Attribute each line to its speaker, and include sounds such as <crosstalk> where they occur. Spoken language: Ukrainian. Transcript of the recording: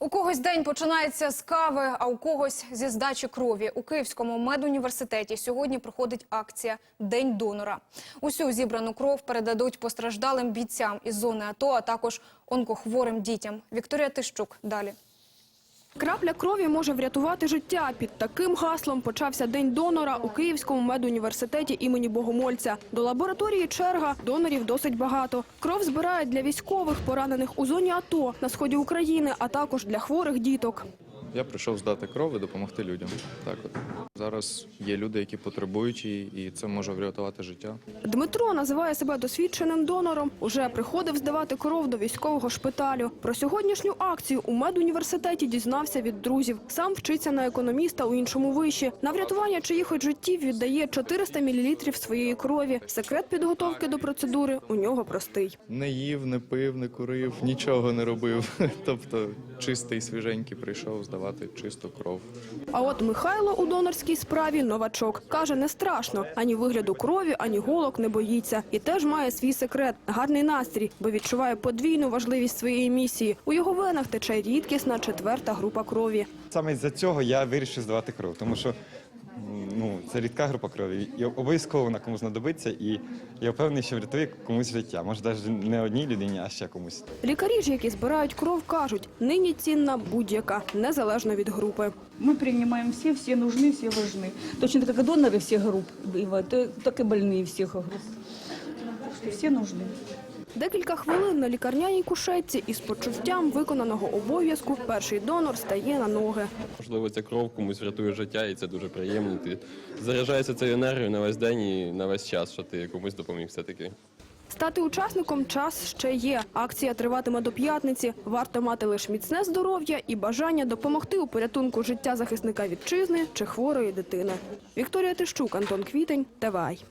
Speaker 1: У когось день починається з кави, а у когось зі здачі крові. У Київському медуніверситеті сьогодні проходить акція День донора. Усю зібрану кров передадуть постраждалим бійцям із зони АТО, а також онкохворим дітям. Вікторія Тищук далі.
Speaker 2: Крапля крові може врятувати життя. Під таким гаслом почався День донора у Київському медуніверситеті імені Богомольця. До лабораторії черга, донорів досить багато. Кров збирають для військових, поранених у зоні АТО на сході України, а також для хворих діток.
Speaker 3: Я прийшов здати кров і допомогти людям. Так от зараз є люди, які потребують її, і це може врятувати життя.
Speaker 2: Дмитро називає себе досвідченим донором. Уже приходив здавати кров до військового шпиталю. Про сьогоднішню акцію у медуніверситеті дізнався від друзів. Сам вчиться на економіста у іншому виші. На врятування чиїхось життів віддає 400 мл своєї крові. Секрет підготовки до процедури у нього простий.
Speaker 3: Не їв, не пив, не курив, нічого не робив. <laughs> Тобто чистий, свіженький прийшов здавати чисту кров.
Speaker 2: А от Михайло у донорській справі новачок. Каже, не страшно. Ані вигляду крові, ані голок не боїться. І теж має свій секрет – гарний настрій, бо відчуває подвійну важливість своєї місії. У його венах тече рідкісна четверта група крові.
Speaker 4: Саме з-за цього я вирішив здавати кров, тому що це рідка група крові. І обов'язково вона комусь знадобиться, і я впевнений, що врятує комусь життя. Може, навіть не одній людині, а ще комусь.
Speaker 2: Лікарі ж, які збирають кров, кажуть, нині цінна будь-яка, незалежно від групи.
Speaker 5: Мы принимаем все, все нужны, все важны. Точно так как и доноры всех групп, бывают, э, так и больные всех групп. Так что все нужны.
Speaker 2: Декілька хвилин на лікарняній кушетці із почуттям виконаного обов'язку перший донор стає на ноги.
Speaker 6: Можливо, ця кров комусь врятує життя, і це дуже приємно. Ти заряджаєшся цією енергією на весь день і на весь час, що ти комусь допоміг все-таки.
Speaker 2: Стати учасником час ще є. Акція триватиме до п'ятниці. Варто мати лише міцне здоров'я і бажання допомогти у порятунку життя захисника вітчизни чи хворої дитини. Вікторія Тищук, Антон Квітень, ТВАЙ.